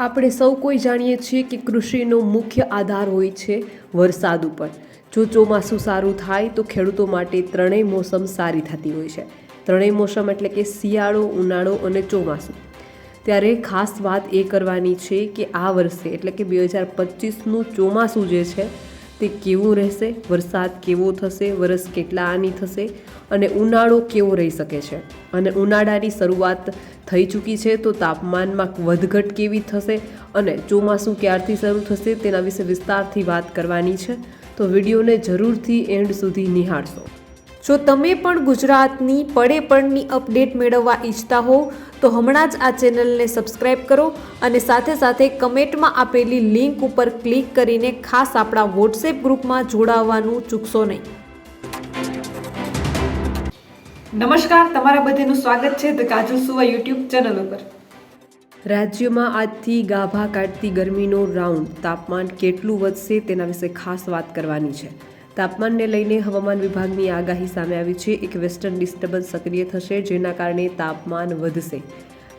આપણે સૌ કોઈ જાણીએ છીએ કે કૃષિનો મુખ્ય આધાર હોય છે વરસાદ ઉપર. જો ચોમાસું સારું થાય તો ખેડૂતો માટે ત્રણેય મોસમ સારી થતી હોય છે. ત્રણેય મોસમ એટલે કે શિયાળો, ઉનાળો અને ચોમાસું. ત્યારે ખાસ વાત એ કરવાની છે કે આ વર્ષે એટલે કે બે હજાર પચીસનું ચોમાસું જે છે તે કેવું રહેશે? વરસાદ કેવો થશે? વરસ કેટલા આની થશે? અને ઉનાળો કેવો રહી શકે છે? અને ઉનાળાની શરૂઆત થઈ ચૂકી છે તો તાપમાનમાં વધઘટ કેવી થશે? અને ચોમાસું ક્યારથી શરૂ થશે તેના વિશે વિસ્તારથી વાત કરવાની છે. તો વિડીયોને જરૂરથી એન્ડ સુધી નિહાળશો. જો તમે પણ ગુજરાતની પડે પડની અપડેટ મેળવવા ઈચ્છતા હો તો હમણાં જ આ ચેનલને સબસ્ક્રાઇબ કરો અને સાથે સાથે કમેન્ટમાં આપેલી લિંક ઉપર ક્લિક કરીને ખાસ આપણા વોટ્સએપ ગ્રુપમાં જોડાવવાનું ચૂકશો નહીં. નમસ્કાર તમારા બધાનું સ્વાગત છે ધ કાજલ સુવા યુટ્યુબ ચેનલ ઉપર. રાજ્યમાં આજથી ગાભા કાઢતી ગરમીનો રાઉન્ડ. તાપમાન કેટલું વધશે તેના વિશે ખાસ વાત કરવાની છે. તાપમાનને લઈને હવામાન વિભાગની આગાહી સામે આવી છે. એક વેસ્ટર્ન ડિસ્ટર્બન્સ સક્રિય થશે, જેના કારણે તાપમાન વધશે.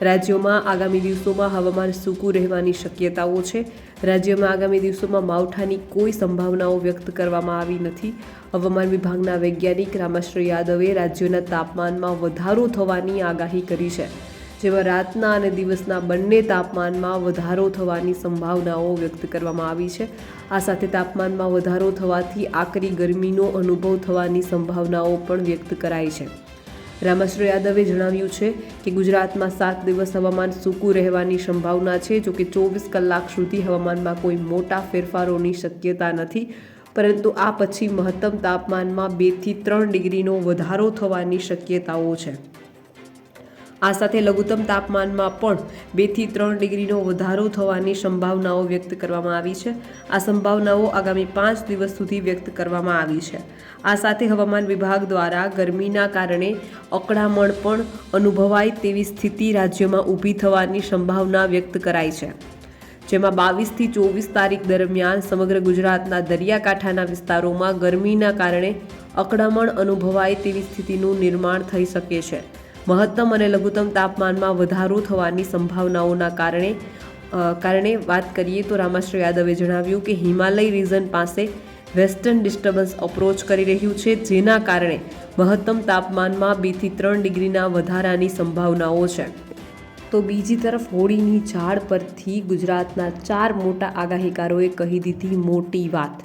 રાજ્યોમાં આગામી દિવસોમાં હવામાન સૂકું રહેવાની શક્યતાઓ છે. રાજ્યમાં આગામી દિવસોમાં માવઠાની કોઈ સંભાવનાઓ વ્યક્ત કરવામાં આવી નથી. હવામાન વિભાગના વૈજ્ઞાનિક રામાશ્રી યાદવે રાજ્યોના તાપમાનમાં વધારો થવાની આગાહી કરી છે. જેમાં રાતના અને દિવસના બંને તાપમાનમાં વધારો થવાની સંભાવનાઓ વ્યક્ત કરવામાં આવી છે. આ સાથે તાપમાનમાં વધારો થવાથી આકરી ગરમીનો અનુભવ થવાની સંભાવનાઓ પણ વ્યક્ત કરાઈ છે. રામાશ્ર યાદવે જણાવ્યું છે કે ગુજરાતમાં સાત દિવસ હવામાન સૂકું રહેવાની સંભાવના છે જોકે ચોવીસ કલાક સુધી હવામાનમાં કોઈ મોટા ફેરફારોની શક્યતા નથી, પરંતુ આ પછી મહત્તમ તાપમાનમાં બેથી ત્રણ ડિગ્રીનો વધારો થવાની શક્યતાઓ છે. આ સાથે લઘુત્તમ તાપમાનમાં પણ બેથી ત્રણ ડિગ્રીનો વધારો થવાની સંભાવનાઓ વ્યક્ત કરવામાં આવી છે. આ સંભાવનાઓ આગામી પાંચ દિવસ સુધી વ્યક્ત કરવામાં આવી છે. આ સાથે હવામાન વિભાગ દ્વારા ગરમીના કારણે અકળામણ પણ અનુભવાય તેવી સ્થિતિ રાજ્યમાં ઊભી થવાની સંભાવના વ્યક્ત કરાઈ છે. જેમાં બાવીસથી ચોવીસ તારીખ દરમિયાન સમગ્ર ગુજરાતના દરિયાકાંઠાના વિસ્તારોમાં ગરમીના કારણે અકળામણ અનુભવાય તેવી સ્થિતિનું નિર્માણ થઈ શકે છે. મહત્તમ અને લઘુત્તમ તાપમાનમાં વધારો થવાની સંભાવનાઓના કારણે કારણે વાત કરીએ તો રામાશ્ર યાદવે જણાવ્યું કે હિમાલય રીઝન પાસે વેસ્ટર્ન ડિસ્ટર્બન્સ અપ્રોચ કરી રહ્યું છે, જેના કારણે મહત્તમ તાપમાનમાં બેથી ત્રણ ડિગ્રીના વધારાની સંભાવનાઓ છે. તો બીજી તરફ હોળીની ઝાડ પરથી ગુજરાતના ચાર મોટા આગાહીકારોએ કહી દીધી મોટી વાત.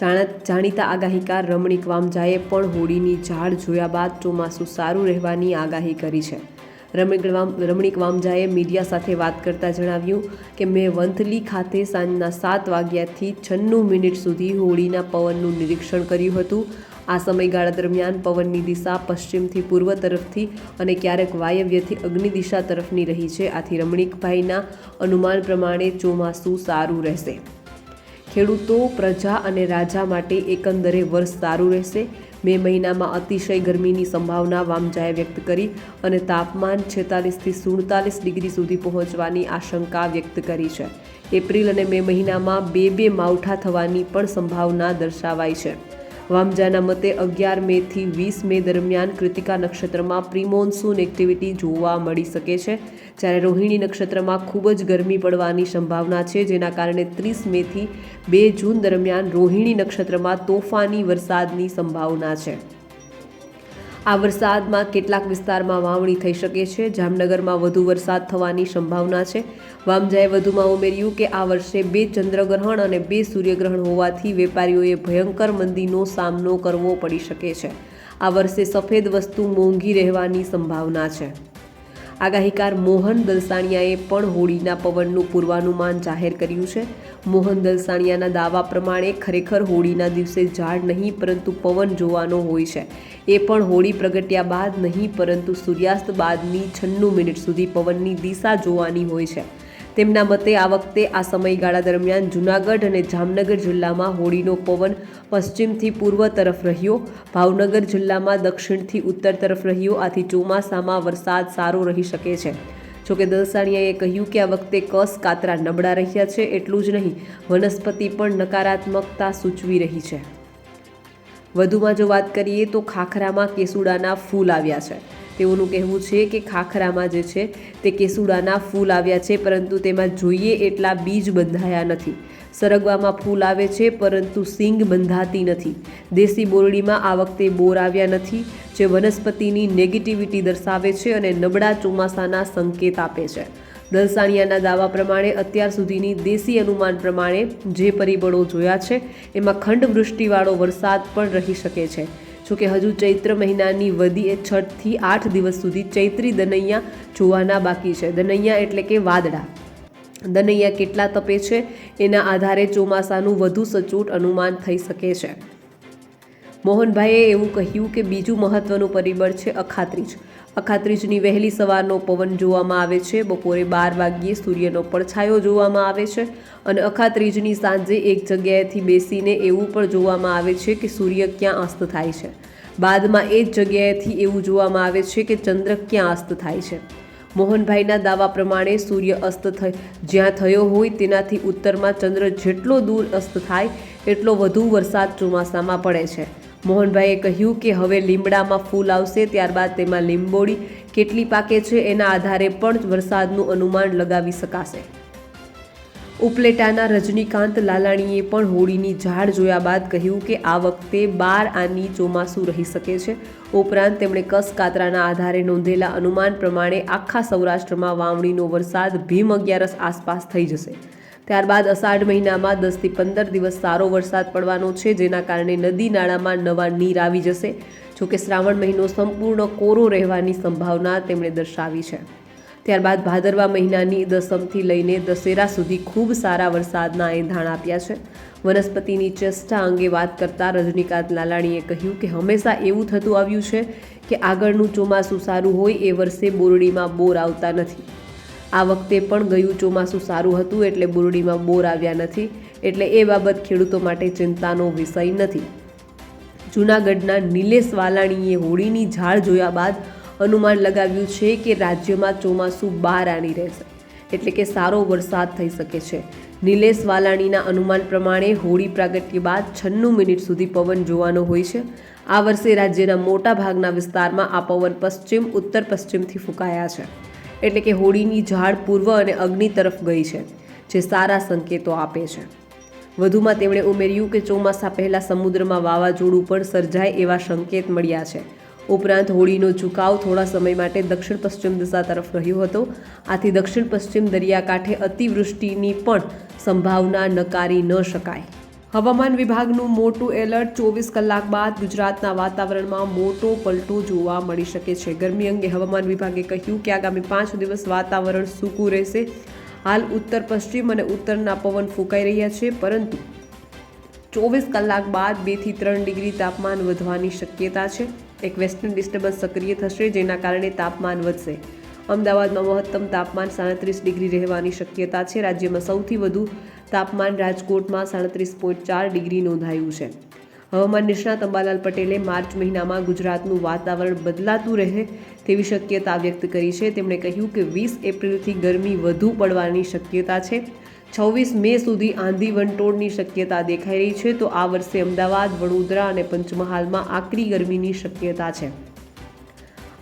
જાણીતા આગાહીકાર રમણીક વામજાએ પણ હોળીની ઝાડ જોયા બાદ ચોમાસું સારું રહેવાની આગાહી કરી છે. રમણીક રમણીક વામજાએ મીડિયા સાથે વાત કરતા જણાવ્યું કે, મેં વંથલી ખાતે સાંજના સાત વાગ્યાથી છન્નું મિનિટ સુધી હોળીના પવનનું નિરીક્ષણ કર્યું હતું. આ સમયગાળા દરમિયાન પવનની દિશા પશ્ચિમથી પૂર્વ તરફથી અને ક્યારેક વાયવ્યથી અગ્નિ દિશા તરફની રહી છે. આથી રમણીકભાઈના અનુમાન પ્રમાણે ચોમાસું સારું રહેશે. ખેડૂતો, પ્રજા અને રાજા માટે એકંદરે વર્ષ સારું રહેશે. મે મહિનામાં અતિશય ગરમીની સંભાવના વામજાએ વ્યક્ત કરી અને તાપમાન છેતાલીસથી સુડતાલીસ ડિગ્રી સુધી પહોંચવાની આશંકા વ્યક્ત કરી છે. એપ્રિલ અને મે મહિનામાં બે બે માવઠા થવાની પણ સંભાવના દર્શાવાઈ છે. વામજાના મતે અગિયાર મેથી વીસ મે દરમિયાન કૃતિકા નક્ષત્રમાં પ્રિમોન્સૂન એક્ટિવિટી જોવા મળી શકે છે. જ્યારે રોહિણી નક્ષત્રમાં ખૂબ જ ગરમી પડવાની સંભાવના છે, જેના કારણે ત્રીસ મેથી બે જૂન દરમિયાન રોહિણી નક્ષત્રમાં તોફાની વરસાદની સંભાવના છે. આ વરસાદમાં કેટલાક વિસ્તારમાં વાવણી થઈ શકે છે. જામનગરમાં વધુ વરસાદ થવાની સંભાવના છે. વામજાએ વધુમાં ઉમેર્યું કે આ વર્ષે બે ચંદ્રગ્રહણ અને બે સૂર્યગ્રહણ હોવાથી વેપારીઓએ ભયંકર મંદીનો સામનો કરવો પડી શકે છે. આ વર્ષે સફેદ વસ્તુ મોંઘી રહેવાની સંભાવના છે. આગાહીકાર મોહન દલસાણિયાએ પણ હોળીના પવનનું પૂર્વાનુમાન જાહેર કર્યું છે. મોહન દલસાણિયાના દાવા પ્રમાણે ખરેખર હોળીના દિવસે ઝાડ નહીં, પરંતુ પવન જોવાનો હોય છે. એ પણ હોળી પ્રગટ્યા બાદ નહીં, પરંતુ સૂર્યાસ્ત બાદની છન્નું મિનિટ સુધી પવનની દિશા જોવાની હોય છે. તેમના મતે આ વખતે આ સમયગાળા દરમિયાન જૂનાગઢ અને જામનગર જિલ્લામાં હોળીનો પવન પશ્ચિમથી પૂર્વ તરફ રહ્યો. ભાવનગર જિલ્લામાં દક્ષિણથી ઉત્તર તરફ રહ્યો. આથી ચોમાસામાં વરસાદ સારો રહી શકે છે. જોકે દલસાણિયાએ કહ્યું કે આ વખતે કસ કાતરા નબળા રહ્યા છે એટલું જ નહીં, વનસ્પતિ પણ નકારાત્મકતા સૂચવી રહી છે. વધુમાં જો વાત કરીએ તો ખાખરામાં કેસુડાના ફૂલ આવ્યા છે. તેઓનું કહેવું છે કે ખાખરામાં જે છે તે કેસુડાના ફૂલ આવ્યા છે, પરંતુ તેમાં જોઈએ એટલા બીજ બંધાયા નથી. સરગવામાં ફૂલ આવે છે, પરંતુ સિંગ બંધાતી નથી. દેશી બોરડીમાં આ વખતે બોર આવ્યા નથી, જે વનસ્પતિની નેગેટિવિટી દર્શાવે છે અને નબળા ચોમાસાના સંકેત આપે છે. દલસાણિયાના દાવા પ્રમાણે અત્યાર સુધીની દેશી અનુમાન પ્રમાણે જે પરિબળો જોયા છે, એમાં ખંડવૃષ્ટિવાળો વરસાદ પણ રહી શકે છે. જોકે હજુ ચૈત્ર મહિનાની વધી એ છઠથી આઠ દિવસ સુધી ચૈત્રી દનૈયા જોવાના બાકી છે. દનૈયા એટલે કે વાદળા. દનૈયા કેટલા તપે છે? એના આધારે ચોમાસાનું વધુ સચોટ અનુમાન થઈ શકે છે. મોહનભાઈએ એવું કહ્યું કે બીજું મહત્વનું પરિબળ છે અખાત્રીજ. અખાત્રીજની વહેલી સવારનો પવન જોવામાં આવે છે. બપોરે બાર વાગ્યે સૂર્યનો પડછાયો જોવામાં આવે છે અને અખાત્રીજની સાંજે એક જગ્યાએથી બેસીને એવું પણ જોવામાં આવે છે કે સૂર્ય ક્યાં અસ્ત થાય છે. બાદમાં એ જ જગ્યાએથી એવું જોવામાં આવે છે કે ચંદ્ર ક્યાં અસ્ત થાય છે. મોહનભાઈના દાવા પ્રમાણે સૂર્ય અસ્ત થઈ જ્યાં થયો હોય તેનાથી ઉત્તરમાં ચંદ્ર જેટલો દૂર અસ્ત થાય, એટલો વધુ વરસાદ ચોમાસામાં પડે છે. મોહનભાઈએ કહ્યું કે હવે લીમડામાં ફૂલ આવશે, ત્યારબાદ તેમાં લીંબોડી કેટલી પાકે છે એના આધારે પણ વરસાદનું અનુમાન લગાવી શકાશે. ઉપલેટાના રજનીકાંત લાલાણીએ પણ હોળીની ઝાડ જોયા બાદ કહ્યું કે આ વખતે બાર આની ચોમાસું રહી શકે છે. ઉપરાંત તેમણે કસકાતરાના આધારે નોંધેલા અનુમાન પ્રમાણે આખા સૌરાષ્ટ્રમાં વાવણીનો વરસાદ ભીમ અગિયારસ આસપાસ થઈ જશે. ત્યારબાદ અષાઢ મહિનામાં દસથી પંદર દિવસ સારો વરસાદ પડવાનો છે, જેના કારણે નદી નાળામાં નવા નીર આવી જશે. જોકે શ્રાવણ મહિનો સંપૂર્ણ કોરો રહેવાની સંભાવના તેમણે દર્શાવી છે. ત્યારબાદ ભાદરવા મહિનાની દસમથી લઈને દશેરા સુધી ખૂબ સારા વરસાદના એંધાણ આપ્યા છે. વનસ્પતિની ચેષ્ટા અંગે વાત કરતાં રજનીકાંત લાલાણીએ કહ્યું કે હંમેશા એવું થતું આવ્યું છે કે આગળનું ચોમાસું સારું હોય એ વર્ષે બોરડીમાં બોર આવતા નથી. આ વખતે પણ ગયું ચોમાસું સારું હતું એટલે બોરડીમાં બોર આવ્યા નથી એટલે એ બાબત ખેડૂતો માટે ચિંતાનો વિષય નથી. જૂનાગઢના નિલેશ વાલાણીએ હોળીની ઝાડ જોયા બાદ અનુમાન લગાવ્યું છે કે રાજ્યમાં ચોમાસું બાર આની રહેશે એટલે કે સારો વરસાદ થઈ શકે છે. નિલેશ વાલાણીના અનુમાન પ્રમાણે હોળી પ્રાગટ્ય બાદ છન્નું મિનિટ સુધી પવન જોવાનો હોય છે. આ વર્ષે રાજ્યના મોટા ભાગના વિસ્તારમાં આ પવન પશ્ચિમ, ઉત્તર પશ્ચિમથી ફૂંકાયા છે. એટલે કે હોળીની ઝાડ પૂર્વ અને અગ્નિ તરફ ગઈ છે, જે સારા સંકેતો આપે છે. વધુમાં તેમણે ઉમેર્યું કે ચોમાસા પહેલાં સમુદ્રમાં વાવાઝોડું પણ સર્જાય એવા સંકેત મળ્યા છે. ઉપરાંત હોળીનો ઝુકાવ થોડા સમય માટે દક્ષિણ પશ્ચિમ દિશા તરફ રહ્યો હતો. આથી દક્ષિણ પશ્ચિમ દરિયાકાંઠે અતિવૃષ્ટિની પણ સંભાવના નકારી ન શકાય. હવામાન વિભાગનું મોટું એલર્ટ ચોવીસ કલાક બાદ ગુજરાતના વાતાવરણમાં મોટો પલટો જોવા મળી શકે છે. ગરમી અંગે હવામાન વિભાગે કહ્યું કે આગામી પાંચ દિવસ વાતાવરણ સૂકું રહેશે. હાલ ઉત્તર, પશ્ચિમ અને ઉત્તરના પવન ફૂંકાઈ રહ્યા છે, પરંતુ ચોવીસ કલાક બાદ બેથી ત્રણ ડિગ્રી તાપમાન વધવાની શક્યતા છે. એક વેસ્ટર્ન ડિસ્ટર્બન્સ સક્રિય થશે, જેના કારણે તાપમાન વધશે. અમદાવાદમાં મહત્તમ તાપમાન સાડત્રીસ ડિગ્રી રહેવાની શક્યતા છે. રાજ્યમાં સૌથી વધુ તાપમાન રાજકોટમાં સાડત્રીસ પોઈન્ટ ચાર ડિગ્રી નોંધાયું છે. હવામાન નિષ્ણાત અંબાલાલ પટેલે માર્ચ મહિનામાં ગુજરાતનું વાતાવરણ બદલાતું રહે તેવી શક્યતા વ્યક્ત કરી છે. તેમણે કહ્યું કે વીસ એપ્રિલથી ગરમી વધુ પડવાની શક્યતા છે. છવ્વીસ મે સુધી આંધી વંટોળની શક્યતા દેખાઈ રહી છે તો આ વર્ષે અમદાવાદ, વડોદરા અને પંચમહાલમાં આકરી ગરમીની શક્યતા છે.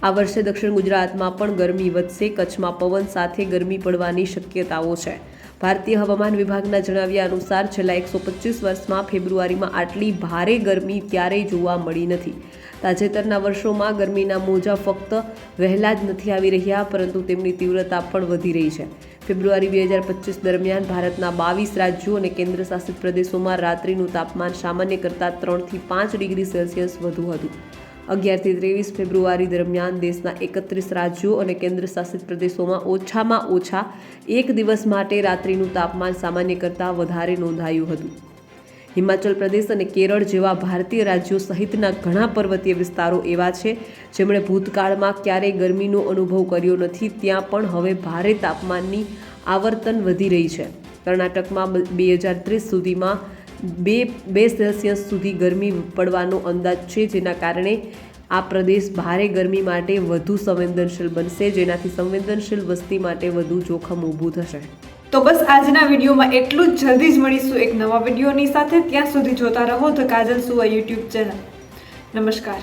આ વર્ષે દક્ષિણ ગુજરાતમાં પણ ગરમી વધશે. કચ્છમાં પવન સાથે ગરમી પડવાની શક્યતાઓ છે. ભારતીય હવામાન વિભાગના જણાવ્યા અનુસાર, છેલ્લા એકસો પચીસ વર્ષમાં ફેબ્રુઆરીમાં આટલી ભારે ગરમી ક્યારેય જોવા મળી નથી. તાજેતરના વર્ષોમાં ગરમીના મોજા ફક્ત વહેલા જ નથી આવી રહ્યા, પરંતુ તેમની તીવ્રતા પણ વધી રહી છે. ફેબ્રુઆરી બે હજાર પચીસ દરમિયાન ભારતના બાવીસ રાજ્યો અને કેન્દ્રશાસિત પ્રદેશોમાં રાત્રિનું તાપમાન સામાન્ય કરતાં ત્રણથી પાંચ ડિગ્રી સેલ્સિયસ વધુ હતું. અગિયારથી ત્રેવીસ ફેબ્રુઆરી દરમિયાન દેશના એકત્રીસ રાજ્યો અને કેન્દ્રશાસિત પ્રદેશોમાં ઓછામાં ઓછા એક દિવસ માટે રાત્રિનું તાપમાન સામાન્ય કરતાં વધારે નોંધાયું હતું. હિમાચલ પ્રદેશ અને કેરળ જેવા ભારતીય રાજ્યો સહિતના ઘણા પર્વતીય વિસ્તારો એવા છે, જેમણે ભૂતકાળમાં ક્યારેય ગરમીનો અનુભવ કર્યો નથી, ત્યાં પણ હવે ભારે તાપમાનની આવર્તન વધી રહી છે. કર્ણાટકમાં બે હજાર ત્રીસ સુધીમાં બે બે સેલ્સિયસ સુધી ગરમી પડવાનો અંદાજ છે, જેના કારણે આ પ્રદેશ ભારે ગરમી માટે વધુ સંવેદનશીલ બનશે, જેનાથી સંવેદનશીલ વસ્તી માટે વધુ જોખમ ઊભું થશે. તો બસ આજના વિડીયોમાં એટલું જ. જલ્દી જ મળીશું એક નવા વિડીયોની સાથે. ત્યાં સુધી જોતા રહો ધ કાજલ સુવા યુટ્યુબ ચેનલ. નમસ્કાર.